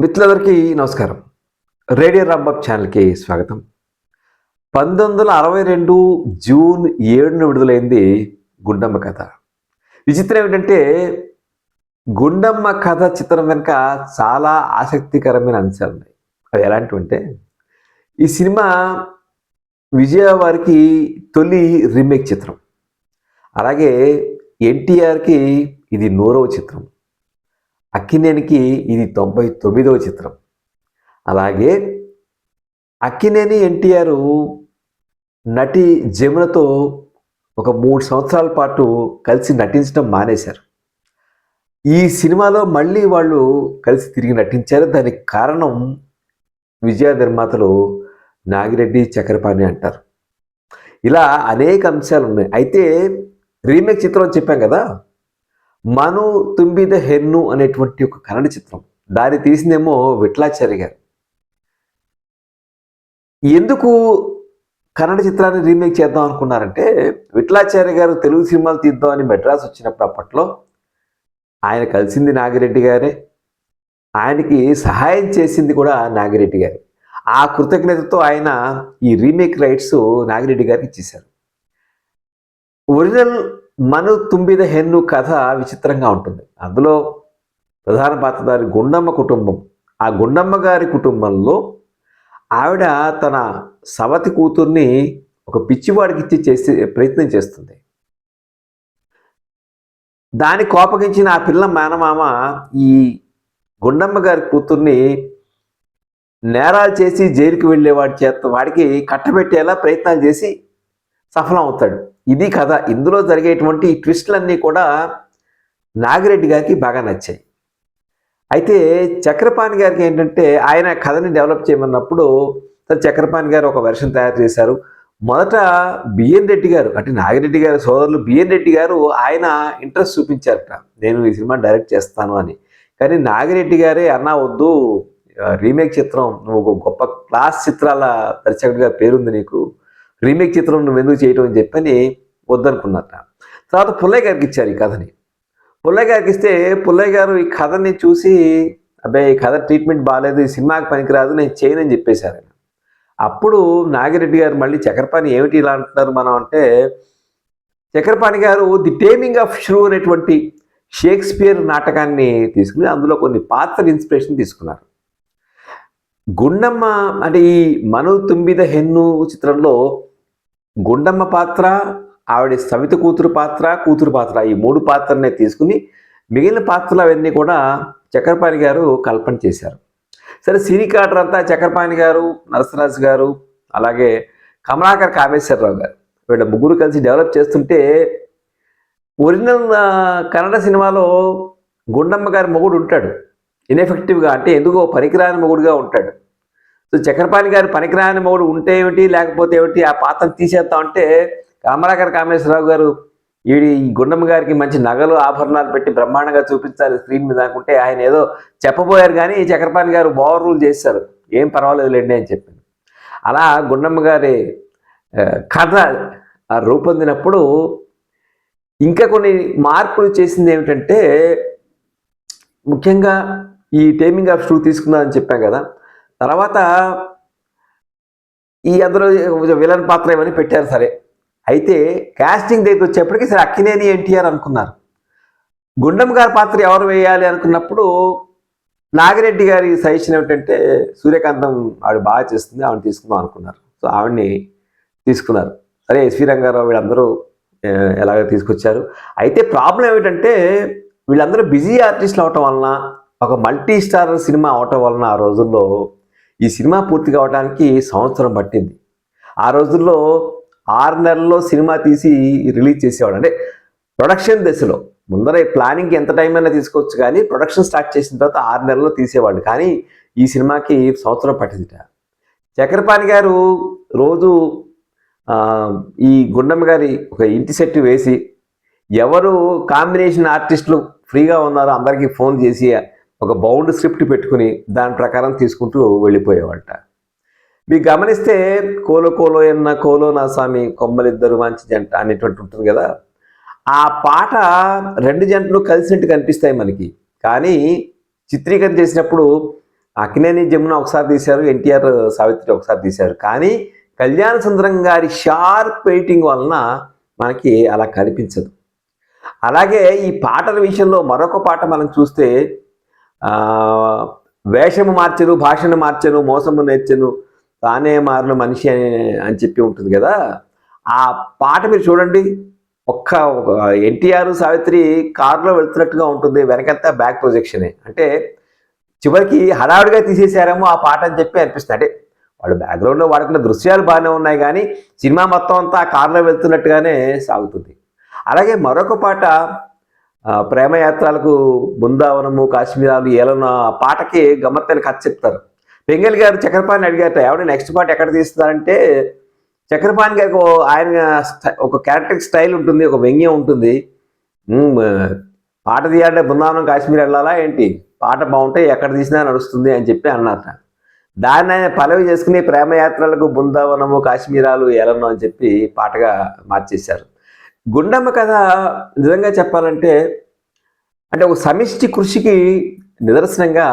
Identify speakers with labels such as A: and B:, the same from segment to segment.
A: మిత్రులందరికీ నమస్కారం. రేడియో రాంబాబ్ ఛానల్కి స్వాగతం. పంతొమ్మిది వందల అరవై రెండు జూన్ ఏడున విడుదలైంది గుండమ్మ కథ. విచిత్రం ఏమిటంటే గుండమ్మ కథ చిత్రం వెనుక చాలా ఆసక్తికరమైన అంశాలు ఉన్నాయి. అవి ఎలాంటివి అంటే ఈ సినిమా విజయవారికి తొలి రీమేక్ చిత్రం. అలాగే ఎన్టీఆర్కి ఇది నూరవ చిత్రం. అక్కినేనికి ఇది తొంభై తొమ్మిదవ చిత్రం. అలాగే అక్కినేని ఎన్టీఆర్ నటి జమునతో ఒక మూడు సంవత్సరాల పాటు కలిసి నటించడం మానేశారు. ఈ సినిమాలో మళ్ళీ వాళ్ళు కలిసి తిరిగి నటించారు. దానికి కారణం విజయ నిర్మాతలు నాగిరెడ్డి చక్రపాణి అంటారు. ఇలా అనేక అంశాలు ఉన్నాయి. అయితే రీమేక్ చిత్రం చెప్పాం కదా? మను తుంబిద హెన్ను అనేటువంటి ఒక కన్నడ చిత్రం దాన్ని తీసిందేమో విట్లాచారి గారు. ఎందుకు కన్నడ చిత్రాన్ని రీమేక్ చేద్దాం అనుకున్నారంటే విట్లాచార్య గారు తెలుగు సినిమాలు తీద్దాం అని మెడ్రాస్ వచ్చినప్పుడు అప్పట్లో ఆయన కలిసింది నాగిరెడ్డి గారే. ఆయనకి సహాయం చేసింది కూడా నాగిరెడ్డి గారు. ఆ కృతజ్ఞతతో ఆయన ఈ రీమేక్ రైట్స్ నాగిరెడ్డి గారికి ఇచ్చేశారు. ఒరిజినల్ మను తుంబిద హెన్ను కథ విచిత్రంగా ఉంటుంది. అందులో ప్రధాన పాత్రధారి గుండమ్మ కుటుంబం. ఆ గుండమ్మ గారి కుటుంబంలో ఆవిడ తన సవతి కూతుర్ని ఒక పిచ్చివాడికి ఇచ్చి చేసే ప్రయత్నం చేస్తుంది. దాని కోపగించిన ఆ పిల్ల మేనమామ ఈ గుండమ్మ గారి కూతుర్ని నేరాలు చేసి జైలుకి వెళ్ళేవాడి చేత వాడికి కట్టబెట్టేలా ప్రయత్నాలు చేసి సఫలం అవుతాడు. ఇది కథ. ఇందులో జరిగేటువంటి ఈ ట్విస్టులన్నీ కూడా నాగిరెడ్డి గారికి బాగా నచ్చాయి. అయితే చక్రపాణి గారికి ఏంటంటే ఆయన కథని డెవలప్ చేయమన్నప్పుడు చక్రపాణి గారు ఒక వెర్షన్ తయారు చేశారు. మొదట బిఎన్ రెడ్డి గారు అంటే నాగిరెడ్డి గారి సోదరులు బిఎన్ రెడ్డి గారు ఆయన ఇంట్రెస్ట్ చూపించారట. నేను ఈ సినిమా డైరెక్ట్ చేస్తాను అని. కానీ నాగిరెడ్డి గారే అన్నా వద్దు రీమేక్ చిత్రం నువ్వు గొప్ప క్లాస్ చిత్రాల దర్శకుడిగా పేరుంది నీకు. రీమేక్ చిత్రం నువ్వు ఎందుకు చేయటం అని చెప్పని వద్దనుకున్నట్ట తర్వాత పుల్లయ్య గారికి ఇచ్చారు ఈ కథని. పుల్లయ్య గారికి ఇస్తే పుల్లయ్య గారు ఈ కథని చూసి అబ్బాయి ఈ కథ ట్రీట్మెంట్ బాగాలేదు ఈ సినిమాకి పనికిరాదు నేను చేయనని చెప్పేశారు. ఆయన అప్పుడు నాగిరెడ్డి గారు మళ్ళీ చక్రపాణి ఏమిటి ఇలా అంటున్నారు మనం అంటే Chakrapani garu the taming of shrew అనేటువంటి షేక్స్పియర్ నాటకాన్ని తీసుకుని అందులో కొన్ని పాత్ర ఇన్స్పిరేషన్ తీసుకున్నారు. గుండమ్మ అంటే ఈ మను తుంబిద హెన్ను చిత్రంలో గుండమ్మ పాత్ర ఆవిడ సవిత కూతురు పాత్ర కూతురు పాత్ర ఈ మూడు పాత్రనే తీసుకుని మిగిలిన పాత్రలు అవన్నీ కూడా చక్రపాణి గారు కల్పన చేశారు. సరే సినీ అంతా చక్రపాణి గారు నరసరాజు గారు అలాగే కమలాకర్ కామేశ్వరరావు గారు వీళ్ళ ముగ్గురు కలిసి డెవలప్ చేస్తుంటే ఒరిజినల్ కన్నడ సినిమాలో గుండమ్మ గారి మొగుడు ఉంటాడు. ఇన్ఎఫెక్టివ్గా అంటే ఎందుకో పనికిరాని మొగుడుగా ఉంటాడు. సో చక్రపాణి గారి పనికిరాని మొగుడు ఉంటే ఏమిటి? లేకపోతే ఏమిటి? ఆ పాత్రను తీసేద్దాం అంటే కామరాకర్ కామేశ్వరరావు గారు ఈడి ఈ గుండమ్మ గారికి మంచి నగలు ఆభరణాలు పెట్టి బ్రహ్మాండంగా చూపించాలి స్క్రీన్ మీద అనుకుంటే ఆయన ఏదో చెప్పబోయారు కానీ చక్రపాణి గారు ఓవర్ రూల్ చేశారు. ఏం పర్వాలేదు లేండి అని చెప్పింది. అలా గుండమ్మ గారి కథ రూపొందినప్పుడు ఇంకా కొన్ని మార్పులు చేసింది ఏమిటంటే ముఖ్యంగా ఈ టైమింగ్ ఆఫ్ షూ తీసుకుందామని చెప్పాం కదా. తర్వాత ఈ అందులో విలన్ పాత్ర ఏమని పెట్టారు సరే. అయితే కాస్టింగ్ దగ్గరికి వచ్చేప్పటికి సరే అక్కినేని ఎన్టీఆర్ అనుకున్నారు. గుండమ్మ గారి పాత్ర ఎవరు వేయాలి అనుకున్నప్పుడు నాగిరెడ్డి గారి సజెషన్ ఏమిటంటే సూర్యకాంతం ఆవిడ బాగా చేస్తుంది ఆవిడ తీసుకుందాం అనుకున్నారు. సో ఆవిడని తీసుకున్నారు. సరే ఎస్వి రంగారావు వీళ్ళందరూ ఎలాగ తీసుకొచ్చారు. అయితే ప్రాబ్లం ఏమిటంటే వీళ్ళందరూ బిజీ ఆర్టిస్టులు అవటం వలన ఒక మల్టీ స్టార్ సినిమా అవటం వలన ఆ రోజుల్లో ఈ సినిమా పూర్తి కావడానికి సంవత్సరం పట్టింది. ఆ రోజుల్లో ఆరు నెలల్లో సినిమా తీసి రిలీజ్ చేసేవాడు. అంటే ప్రొడక్షన్ దశలో ముందర ప్లానింగ్కి ఎంత టైం అయినా తీసుకోవచ్చు కానీ ప్రొడక్షన్ స్టార్ట్ చేసిన తర్వాత ఆరు నెలల్లో తీసేవాడు. కానీ ఈ సినిమాకి సంవత్సరం పట్టిందిట. చక్రపాణి గారు రోజు ఈ గుండమ్మ గారి ఒక ఇంటి సెట్ వేసి ఎవరు కాంబినేషన్ ఆర్టిస్టులు ఫ్రీగా ఉన్నారో అందరికీ ఫోన్ చేసి ఒక బౌండ్ స్క్రిప్ట్ పెట్టుకుని దాని ప్రకారం తీసుకుంటూ వెళ్ళిపోయేవాళ్ళ మీకు గమనిస్తే కోలో కోలో ఎన్న కోలో నా స్వామి కొమ్మలిద్దరు మంచి జంట అనేటువంటి ఉంటుంది కదా. ఆ పాట రెండు జంటలు కలిసినట్టు కనిపిస్తాయి మనకి. కానీ చిత్రీకరణ చేసినప్పుడు అక్కినేని జమున ఒకసారి తీశారు ఎన్టీఆర్ సావిత్రి ఒకసారి తీశారు. కానీ కళ్యాణ సుందరం గారి షార్ప్ పెయింటింగ్ వలన మనకి అలా కనిపించదు. అలాగే ఈ పాటల విషయంలో మరొక పాట మనం చూస్తే వేషము మార్చను భాషను మార్చను మోసము నేర్చను తానే మారిన మనిషి అని అని చెప్పి ఉంటుంది కదా. ఆ పాట మీరు చూడండి. ఒక్క ఎన్టీఆర్ సావిత్రి కారులో వెళ్తున్నట్టుగా ఉంటుంది. వెనకంతా బ్యాక్ ప్రొజెక్షనే అంటే చివరికి హడావుడిగా తీసేశారేమో ఆ పాట అని చెప్పి అనిపిస్తుంది. అంటే వాళ్ళు బ్యాక్గ్రౌండ్లో వాడుకున్న దృశ్యాలు బాగానే ఉన్నాయి కానీ సినిమా మొత్తం అంతా ఆ కారులో వెళ్తున్నట్టుగానే సాగుతుంది. అలాగే మరొక పాట ప్రేమయాత్రలకు బృందావనము కాశ్మీరాలు ఏలన పాటకి గమ్మత్తని కథ చెప్తారు. పెంగల్ గారు చక్రపాణి అడిగారట ఎవడ నెక్స్ట్ పాట ఎక్కడ తీస్తారంటే చక్రపాణి గారికి ఆయన ఒక క్యారెక్టర్ స్టైల్ ఉంటుంది ఒక వ్యంగ్యం ఉంటుంది. పాట తీయాలంటే బృందావనం కాశ్మీర్ వెళ్ళాలా ఏంటి? పాట బాగుంటే ఎక్కడ తీసినా నడుస్తుంది అని చెప్పి అన్నారట. దాన్ని ఆయన పలవి చేసుకుని ప్రేమయాత్రలకు బృందావనము కాశ్మీరాలు ఏలను అని చెప్పి పాటగా మార్చేశారు. గుండమ్మ కథ నిజంగా చెప్పాలంటే అంటే ఒక సమిష్టి కృషికి నిదర్శనంగా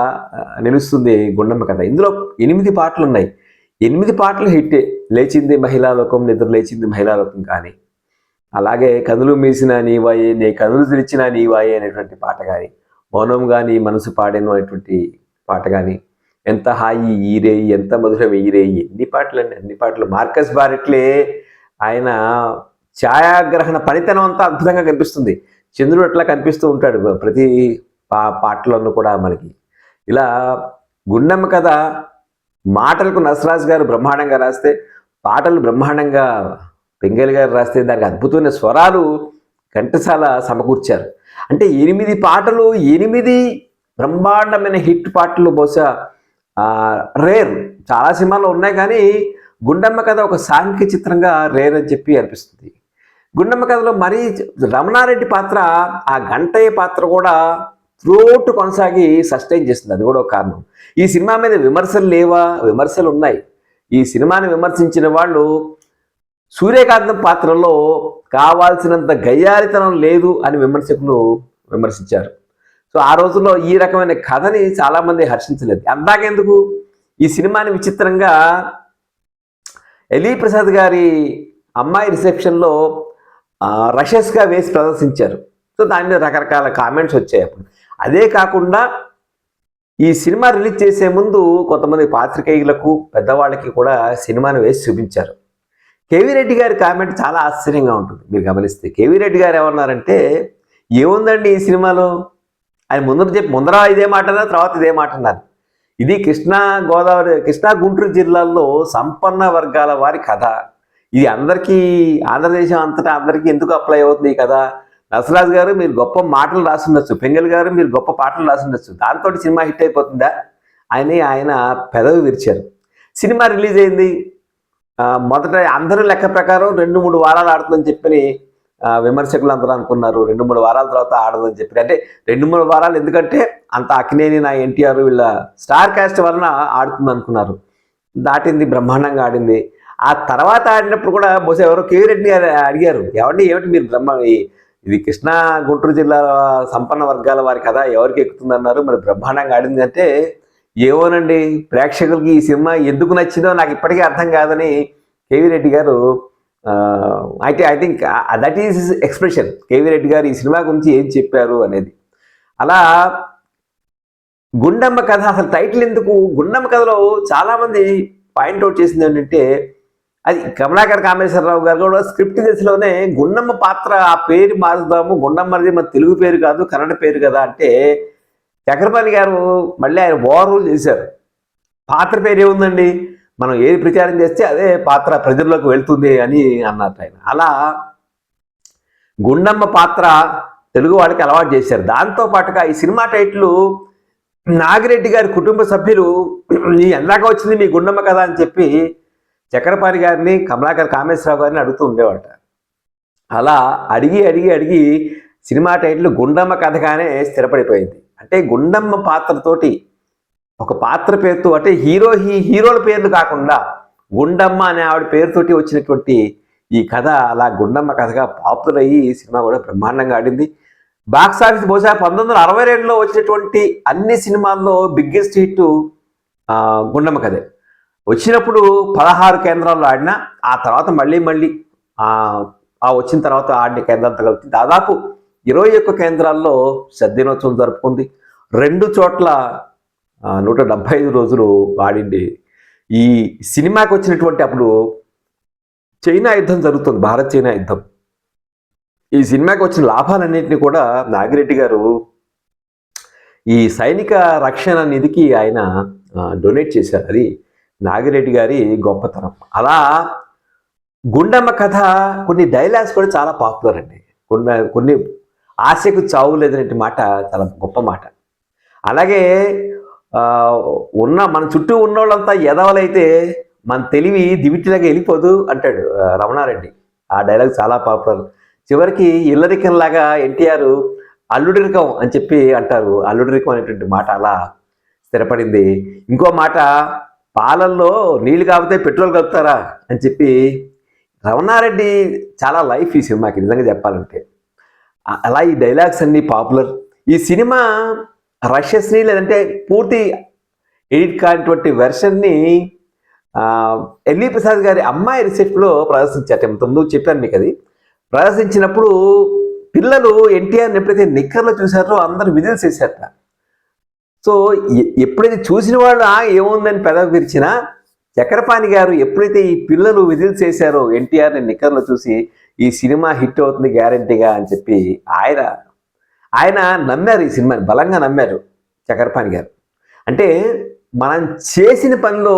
A: నిలుస్తుంది గుండమ్మ కథ. ఇందులో ఎనిమిది పాటలు ఉన్నాయి ఎనిమిది పాటలు హిట్టే. లేచింది మహిళా లోకం నిద్ర లేచింది మహిళా లోకం కానీ. అలాగే కనులు మీసిన నీవాయే నే కనులు తెరిచిన నీవాయే అనేటువంటి పాట కానీ. మౌనం కానీ మనసు పాడేను అనేటువంటి పాట కానీ. ఎంత హాయి ఈరేయి ఎంత మధురం ఈరేయి ఎన్ని పాటలు అండి? అన్ని పాటలు. మార్కస్ బారెట్లే ఆయన ఛాయాగ్రహణ ఫలితనం అంతా అద్భుతంగా కనిపిస్తుంది. చంద్రుడు అట్లా కనిపిస్తూ ఉంటాడు. ప్రతి పా పాటలోనూ కూడా మనకి. ఇలా గుండమ్మ కథ మాటలకు నసరాజ్ గారు బ్రహ్మాండంగా రాస్తే పాటలు బ్రహ్మాండంగా పెంగల్ గారు రాస్తే దానికి అద్భుతమైన స్వరాలు ఘంటసాల సమకూర్చారు. అంటే ఎనిమిది పాటలు ఎనిమిది బ్రహ్మాండమైన హిట్ పాటలు బహుశా రేర్. చాలా సినిమాలు ఉన్నాయి కానీ గుండమ్మ కథ ఒక సాంఘిక చిత్రంగా రేర్ అని చెప్పి అనిపిస్తుంది. గుండమ్మ కథలో మరీ రమణారెడ్డి పాత్ర ఆ గంటయ్య పాత్ర కూడా త్రోటు కొనసాగి సస్టైన్ చేస్తుంది అది కూడా ఒక కారణం. ఈ సినిమా మీద విమర్శలు లేవా? విమర్శలు ఉన్నాయి. ఈ సినిమాని విమర్శించిన వాళ్ళు సూర్యకాంతం పాత్రలో కావాల్సినంత గయ్యారితనం లేదు అని విమర్శకులు విమర్శించారు. సో ఆ రోజుల్లో ఈ రకమైన కథని చాలామంది హర్షించలేదు. అందాకెందుకు? ఈ సినిమాని విచిత్రంగా ఎలీ ప్రసాద్ గారి అమ్మాయి రిసెప్షన్లో రషెస్గా వేసి ప్రదర్శించారు. సో దాని మీద రకరకాల కామెంట్స్ వచ్చాయి అప్పుడు. అదే కాకుండా ఈ సినిమా రిలీజ్ చేసే ముందు కొంతమంది పాత్రికేయులకు పెద్దవాళ్ళకి కూడా సినిమాను వేసి చూపించారు. కేవీ రెడ్డి గారి కామెంట్ చాలా ఆశ్చర్యంగా ఉంటుంది. మీరు గమనిస్తే కేవీ రెడ్డి గారు ఏమన్నారంటే ఏముందండి ఈ సినిమాలో? ఆయన ముందర చెప్పి ముందర ఇదే మాట అన్నారు తర్వాత ఇదే మాట అన్నారు. ఇది కృష్ణా గోదావరి కృష్ణా గుంటూరు జిల్లాల్లో సంపన్న వర్గాల వారి కథ. ఇది అందరికీ ఆంధ్రదేశం అంతటా అందరికీ ఎందుకు అప్లై అవుతుంది కదా నసరాజ్ గారు మీరు గొప్ప మాటలు రాసుండొచ్చు. పెంగల్ గారు మీరు గొప్ప పాటలు రాసుండొచ్చు. దాంతో సినిమా హిట్ అయిపోతుందా? అని ఆయన పెదవి విరిచారు. సినిమా రిలీజ్ అయింది. మొదట అందరూ లెక్క ప్రకారం రెండు మూడు వారాలు ఆడుతుందని చెప్పని విమర్శకులు అందరూ అనుకున్నారు. రెండు మూడు వారాల తర్వాత ఆడదని చెప్పి. అంటే రెండు మూడు వారాలు ఎందుకంటే అంత అక్కినేని నా ఎన్టీఆర్ వీళ్ళ స్టార్ కాస్ట్ వలన ఆడుతుంది అనుకున్నారు దాటింది బ్రహ్మాండంగా ఆడింది. ఆ తర్వాత ఆడినప్పుడు కూడా బహుశా ఎవరో కేవీ రెడ్డి గారు అడిగారు ఏమండి ఏమిటి మీరు బ్రహ్మ ఇది కృష్ణా గుంటూరు జిల్లా సంపన్న వర్గాల వారి కథ ఎవరికి ఎక్కుతుందన్నారు? మరి బ్రహ్మాండంగా ఆడింది అంటే ఏమోనండి ప్రేక్షకులకి ఈ సినిమా ఎందుకు నచ్చిందో నాకు ఇప్పటికీ అర్థం కాదని కేవీ రెడ్డి గారు అయితే I think that is expression K V Reddy garu ఈ సినిమా గురించి ఏం చెప్పారు అనేది. అలా గుండమ్మ కథ అసలు టైటిల్ ఎందుకు? గుండమ్మ కథలో చాలామంది పాయింట్అవుట్ చేసింది ఏంటంటే అది కమలాకర్ కామేశ్వరరావు గారు కూడా స్క్రిప్ట్ దశలోనే గుండమ్మ పాత్ర ఆ పేరు మారుద్దాము గుండమ్మ అనేది మన తెలుగు పేరు కాదు కన్నడ పేరు కదా అంటే చక్రపాణి గారు మళ్ళీ ఆయన ఓవర్ చేశారు. పాత్ర పేరు ఏముందండి? మనం ఏది ప్రచారం చేస్తే అదే పాత్ర ప్రజల్లోకి వెళ్తుంది అని అన్నారు ఆయన. అలా గుండమ్మ పాత్ర తెలుగు వాళ్ళకి అలవాటు చేశారు. దాంతో పాటుగా ఈ సినిమా టైటిల్ నాగిరెడ్డి గారి కుటుంబ సభ్యులు ఈ ఎందాక వచ్చింది మీ గుండమ్మ కథ అని చెప్పి చక్రపాణి గారిని కమలాకర్ కామేశ్వరరావు గారిని అడుగుతూ ఉండేవాట. అలా అడిగి అడిగి అడిగి సినిమా టైటిల్ గుండమ్మ కథగానే స్థిరపడిపోయింది. అంటే గుండమ్మ పాత్రతోటి ఒక పాత్ర పేరుతో అంటే హీరో హీ హీరోల పేర్లు కాకుండా గుండమ్మ అనే ఆవిడ పేరుతోటి వచ్చినటువంటి ఈ కథ అలా గుండమ్మ కథగా పాపులర్ అయ్యి ఈ సినిమా కూడా బ్రహ్మాండంగా ఆడింది. బాక్స్ ఆఫీస్ బహుశా పంతొమ్మిది వందల అరవై రెండులో వచ్చినటువంటి అన్ని సినిమాల్లో బిగ్గెస్ట్ హిట్ గుండమ్మ కథే. వచ్చినప్పుడు పదహారు కేంద్రాల్లో ఆడిన ఆ తర్వాత మళ్ళీ మళ్ళీ ఆ వచ్చిన తర్వాత ఆడిన కేంద్రాలతో కలిపి దాదాపు ఇరవై ఒక్క కేంద్రాల్లో సద్దినోత్సవం జరుపుకుంది. రెండు చోట్ల నూట డెబ్బై ఐదు రోజులు ఆడింది. ఈ సినిమాకి వచ్చినటువంటి అప్పుడు చైనా యుద్ధం జరుగుతుంది భారత్ చైనా యుద్ధం. ఈ సినిమాకి వచ్చిన లాభాలన్నింటినీ కూడా నాగిరెడ్డి గారు ఈ సైనిక రక్షణ నిధికి ఆయన డొనేట్ చేశారు. అది నాగిరెడ్డి గారి గొప్పతనం. అలా గుండమ్మ కథ కొన్ని డైలాగ్స్ కూడా చాలా పాపులర్ అండి. కొన్ని కొన్ని ఆశకు చావు లేదనే మాట చాలా గొప్ప మాట. అలాగే ఉన్న మన చుట్టూ ఉన్నోళ్ళంతా ఎదవలైతే మన తెలివి దివిటిలాగా వెళ్ళిపోదు అంటాడు రమణారెడ్డి. ఆ డైలాగ్ చాలా పాపులర్ చివరికి ఇల్లరికంలాగా ఎన్టీఆర్ అల్లుడిరికం అని చెప్పి అంటారు. అల్లుడిరికం అనేటువంటి మాట అలా స్థిరపడింది. ఇంకో మాట పాలల్లో నీళ్ళు కాకపోతే పెట్రోల్ కలుపుతారా అని చెప్పి రమణారెడ్డి చాలా లైఫ్ ఈ సినిమాకి నిజంగా చెప్పాలంటే. అలా ఈ డైలాగ్స్ అన్ని పాపులర్. ఈ సినిమా రష్యస్ని లేదంటే పూర్తి ఎడిట్ కానిటువంటి వెర్షన్ని ఎల్వి ప్రసాద్ గారి అమ్మాయి రిసెప్ట్లో ప్రదర్శించారు. తొమ్మిది చెప్పాను మీకు అది. ప్రదర్శించినప్పుడు పిల్లలు ఎన్టీఆర్ని ఎప్పుడైతే నిక్కర్లో చూశారో అందరూ విజిల్స్ వేశారట. సో ఎప్పుడైతే చూసిన వాళ్ళు "ఆ, ఏముందని పెదవి విరిచినా చక్రపాణి గారు ఎప్పుడైతే ఈ పిల్లలు విజిల్స్ చేశారో ఎన్టీఆర్ని నిక్కర్లో చూసి ఈ సినిమా హిట్ అవుతుంది గ్యారంటీగా అని చెప్పి ఆయన ఆయన నమ్మారు ఈ సినిమాని బలంగా నమ్మారు చక్రపాణి గారు. అంటే మనం చేసిన పనిలో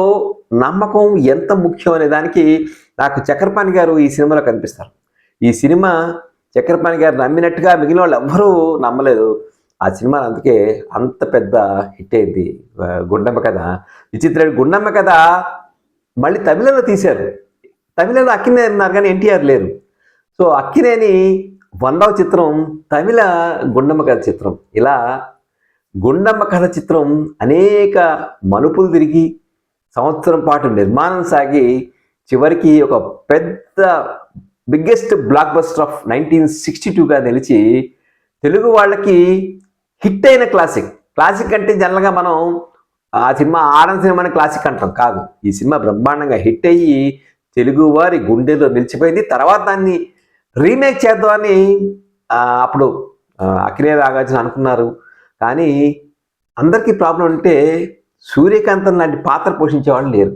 A: నమ్మకం ఎంత ముఖ్యం అనే దానికి నాకు చక్రపాణి గారు ఈ సినిమాలో కనిపిస్తారు. ఈ సినిమా చక్రపాణి గారు నమ్మినట్టుగా మిగిలిన వాళ్ళు ఎవ్వరూ నమ్మలేదు. ఆ సినిమా అందుకే అంత పెద్ద హిట్ అయింది గుండమ్మ కథ. విచిత్ర గుండమ్మ కథ మళ్ళీ తమిళంలో తీశారు. తమిళంలో అక్కినే ఉన్నారు కానీ ఎన్టీఆర్ లేరు. సో అక్కినేని వందవ చిత్రం తమిళ గుండమ్మ కథ చిత్రం. ఇలా గుండమ్మ కథ చిత్రం అనేక మలుపులు తిరిగి సంవత్సరం పాటు నిర్మాణం సాగి చివరికి ఒక పెద్ద biggest blockbuster of nineteen sixty టూగా నిలిచి తెలుగు వాళ్ళకి హిట్ అయిన క్లాసిక్. క్లాసిక్ అంటే జనరల్గా మనం ఆ సినిమా ఆడని సినిమాని క్లాసిక్ అంటాం కాదు. ఈ సినిమా బ్రహ్మాండంగా హిట్ అయ్యి తెలుగు వారి గుండెలో నిలిచిపోయింది. తర్వాత దాన్ని రీమేక్ చేద్దామని అప్పుడు అఖిలే నాగార్జున అనుకున్నారు. కానీ అందరికీ ప్రాబ్లం అంటే సూర్యకాంతం లాంటి పాత్ర పోషించే వాళ్ళు లేరు.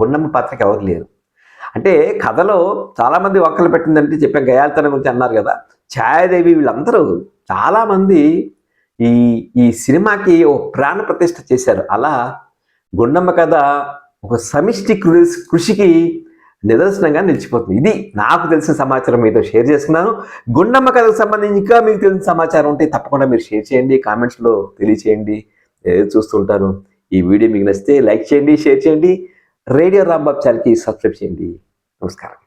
A: గుండమ్మ పాత్రకి ఎవరు లేరు. అంటే కథలో చాలామంది ఒక్కలు పెట్టిందంటే చెప్పాం గయాలతనం గురించి అన్నారు కదా. ఛాయాదేవి వీళ్ళందరూ చాలామంది ఈ ఈ సినిమాకి ఓ ప్రాణ ప్రతిష్ఠ చేశారు. అలా గుండమ్మ కథ ఒక సమిష్టి కృషి కృషికి నిదర్శనంగా నిలిచిపోతుంది. ఇది నాకు తెలిసిన సమాచారం మీతో షేర్ చేసుకున్నాను. గుండమ్మ కథకు సంబంధించి ఇంకా మీకు తెలిసిన సమాచారం ఉంటే తప్పకుండా మీరు షేర్ చేయండి కామెంట్స్లో తెలియచేయండి ఏదో చూస్తుంటాను ఈ వీడియో మీకు నచ్చితే లైక్ చేయండి షేర్ చేయండి. రేడియో రాంబాబ్ ఛానల్కి సబ్స్క్రైబ్ చేయండి. నమస్కారం.